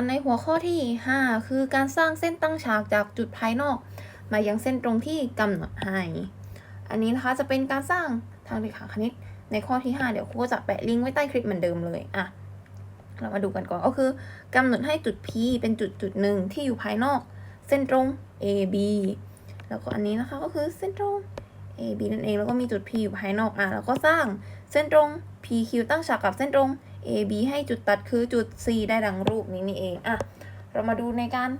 กันในหัวข้อที่ 5 คือการสร้างเส้นตั้งฉากจากจุดภายนอก มายังเส้นตรงที่กำหนดให้ อันนี้นะคะจะเป็นการสร้างทางเรขาคณิตในข้อที่ 5 เดี๋ยวครูก็จะแปะลิงก์ไว้ใต้คลิปเหมือนเดิมเลยอะเรามาดูกันก่อนก็คือกำหนดให้จุด P เป็นจุดจุดหนึ่งที่อยู่ภายนอก เส้นตรง AB แล้วก็อันนี้นะคะก็คือเส้นตรง AB นั่นเองแล้วก็มีจุด P อยู่ภายนอกอะแล้วก็สร้างเส้นตรง PQ ตั้งฉากกับเส้นตรง AB ให้จุดตัดคือจุด C ได้ดังรูปนี้นี่เองอะเรามาดูในการ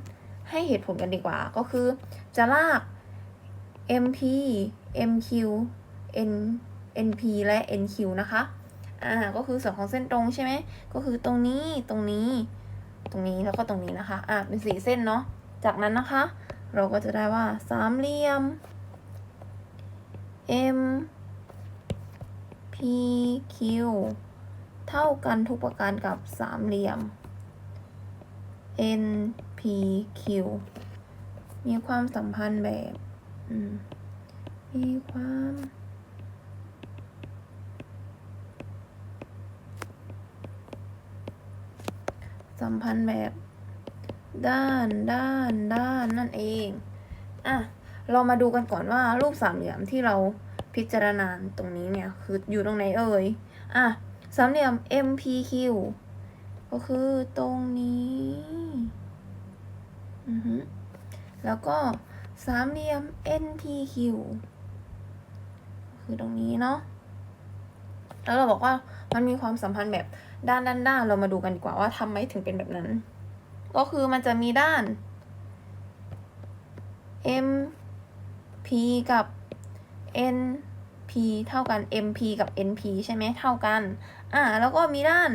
ให้เหตุผลกันดีกว่า ก็คือจะลาก MP MQ N NP และ NQ นะคะ อ่า ก็คือส่วนของเส้นตรงใช่ไหม ก็คือตรงนี้ ตรงนี้ ตรงนี้แล้วก็ตรงนี้นะคะ อะเป็นสีเส้นเนาะ จากนั้นนะคะ เราก็จะได้ว่าสามเหลี่ยม M P Q เท่ากันทุกประการกับสามเหลี่ยม N P Q มีความสัมพันธ์แบบมมีความสัมพันธ์แบบ ด้านด้านด้านนั่นเอง อะ เรามาดูกันก่อนว่ารูปสามเหลี่ยมที่เราพิจารณาตรงนี้เนี่ย คืออยู่ตรงไหนเอ่ย อะ สามเหลี่ยม MPQ ก็คือตรงนี้อือฮึแล้วก็สามเหลี่ยม NPQ คือตรงนี้เนาะแล้วเราบอกว่ามันมีความสัมพันธ์แบบด้านด้านด้านเรามาดูกันดีกว่าว่าทำไมถึงเป็นแบบนั้น ก็คือมันจะมีด้าน M P กับ N P เท่ากัน M P กับ N P ใช่ไหมเท่ากัน อ่า แล้วก็มีด้าน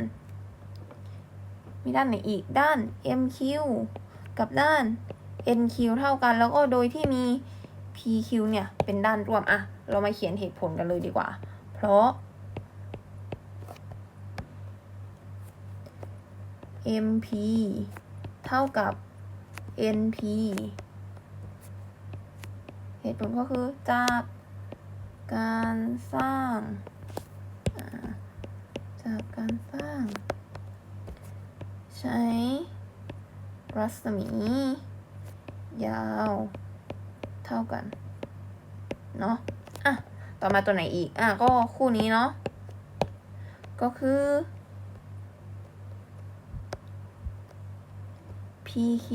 มีด้านไหนอีก ด้าน M Q กับด้าน N Q เท่ากัน แล้วก็โดยที่มี P Q เนี่ย เป็นด้านรวม อะ เรามาเขียนเหตุผลกันเลยดีกว่า เพราะ M P เท่ากับ N P เหตุผลก็คือจาก การสร้างจากการสร้าง ใช้ รัศมี ยาว เท่ากัน เนาะอะ ต่อมาตัวไหนอีก อะ ก็คู่นี้เนาะก็คือ PQ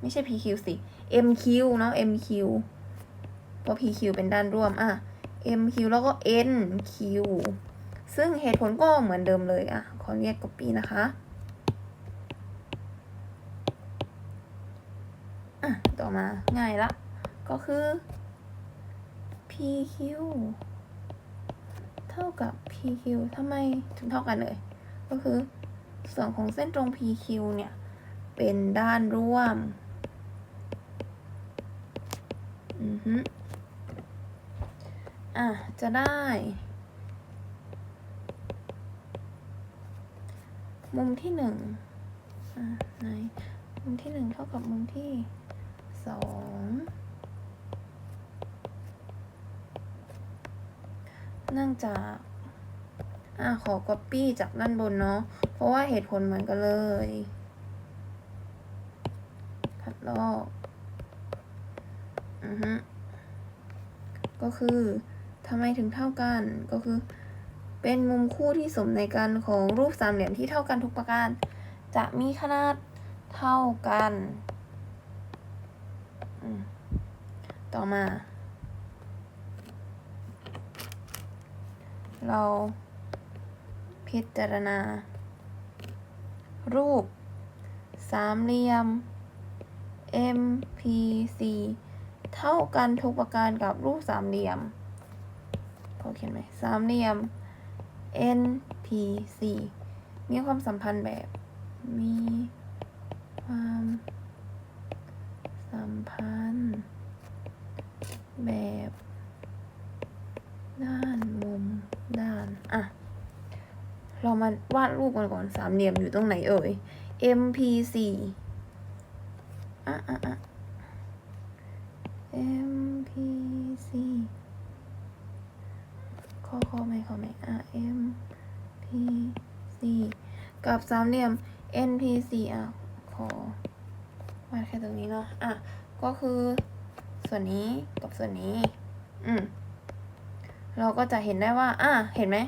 ไม่ใช่ PQ สิ MQ เนาะ MQ เพราะ PQ เป็นด้านร่วมอะ MQ แล้วก็ NQ ซึ่งเหตุผลก็เหมือนเดิมเลยอะ ขอเรียก copy นะคะอะต่อมาง่ายละ ก็คือ PQ เท่ากับ PQ ทำไมถึงเท่ากันเลย ก็คือส่วนของเส้นตรง PQ เนี่ย เป็นด้านร่วม อือฮึ อะ จะได้ มุมที่หนึ่งอะไหนมุมที่หนึ่งเท่ากับมุมที่สองเนื่องจากอะขอ copy จากด้านบนเนาะ เพราะว่าเหตุผลเหมือนกันเลย คัดลอก อือฮึ ก็คือ ทำไมถึงเท่ากัน ก็คือ เป็นมุมคู่ที่สมในกันของรูปสามเหลี่ยมที่เท่ากันทุกประการ จะมีขนาดเท่ากัน ต่อมา เราพิจารณา รูป สามเหลี่ยม MPC เท่ากันทุกประการกับรูปสามเหลี่ยม พอเขียนไหมสามเหลี่ยม NPC มีความสัมพันธ์แบบ มีความสัมพันธ์ แบบ ด้านมุมด้าน อะ เรามาวาดรูปกันก่อนสามเหลี่ยมอยู่ตรงไหนเอ่ย MPC อะอะอะ M กับสามเหลี่ยม NPC อะ ขอวาดแค่ตรงนี้เนาะ อะ ก็คือส่วนนี้กับส่วนนี้ อืม เราก็จะเห็นได้ว่า อะ เห็นไหม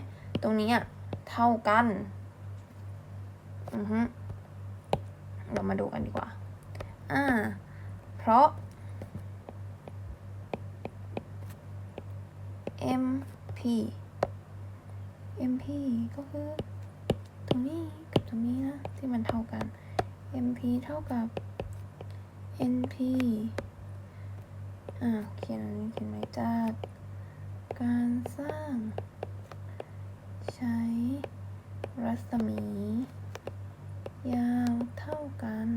ตรงนี้อะ เท่ากัน อือฮึเรามาดูกันดีกว่า อ่า เพราะ MP MP ก็คือ ตรงนี้ ตรงนี้นะ ที่มันเท่ากัน MP เท่ากับ NP อ่าเขียนอันนี้เขียนไว้จากการสร้าง ใช้รัศมี ยาวเท่ากัน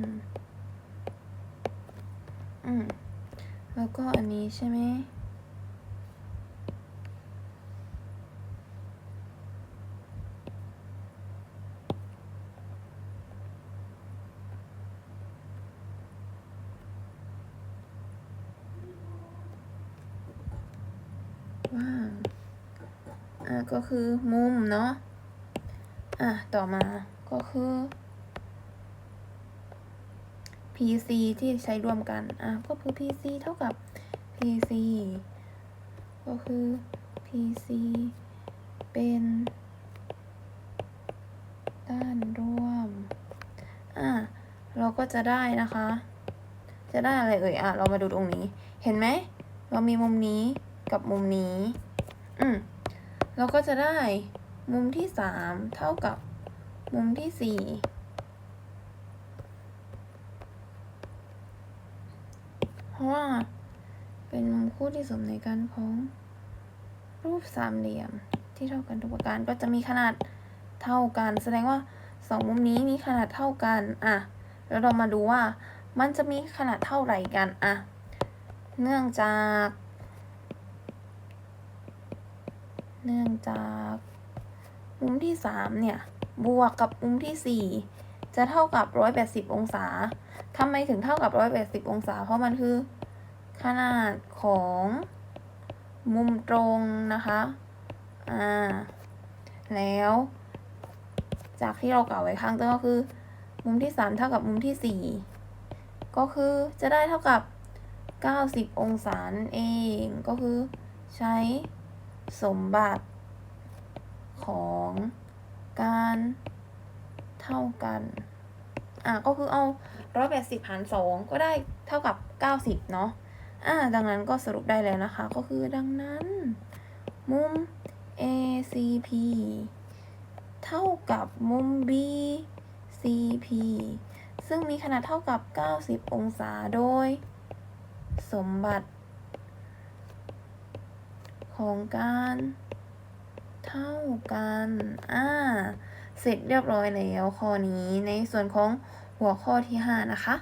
อืม แล้วก็อันนี้ใช่ไหม ก็คือมุมเนาะ อะ ต่อมาก็คือ PC ที่ใช้ร่วมกัน อะ ก็คือ PC เท่ากับ PC ก็คือ PC เป็นด้านร่วม อะ เราก็จะได้นะคะ จะได้อะไรเอ่ย อะ เรามาดูตรงนี้ เห็นไหม เรามีมุมนี้กับมุมนี้ อืม เราก็จะได้มุมที่สามเท่ากับมุมที่สี่เพราะว่าเป็นมุมคู่ที่สมในกันของรูปสามเหลี่ยมที่เท่ากันทุกประการก็จะมีขนาดเท่ากัน แสดงว่าสองมุมนี้มีขนาดเท่ากันอะแล้วเรามาดูว่ามันจะมีขนาดเท่าไหร่กันอะเนื่องจาก เนื่องจากมุมที่สามเนี่ย บวกกับมุมที่สี่จะเท่ากับร้อยแปดสิบองศาทำไมถึงเท่ากับร้อยแปดสิบองศา เพราะมันคือ ขนาดของมุมตรงนะคะ อ่า แล้ว จากที่เรากล่าวไว้ข้างต้นก็คือ มุมที่สามเท่ากับมุมที่สี่ก็คือจะได้เท่ากับเก้าสิบองศาเอง ก็คือใช้ สมบัติของการเท่ากัน อะก็คือเอาร้อยแปดสิบหารสองก็ได้เท่ากับเก้าสิบเนาะ อ่า ดังนั้นก็สรุปได้แล้วนะคะ ก็คือดังนั้น มุม ACP เท่ากับมุม BCP ซึ่งมีขนาดเท่ากับ 90 องศาโดย สมบัติ ของการเท่ากัน อ่า เสร็จเรียบร้อยแล้วข้อนี้ในส่วนของหัวข้อที่ 5 นะคะ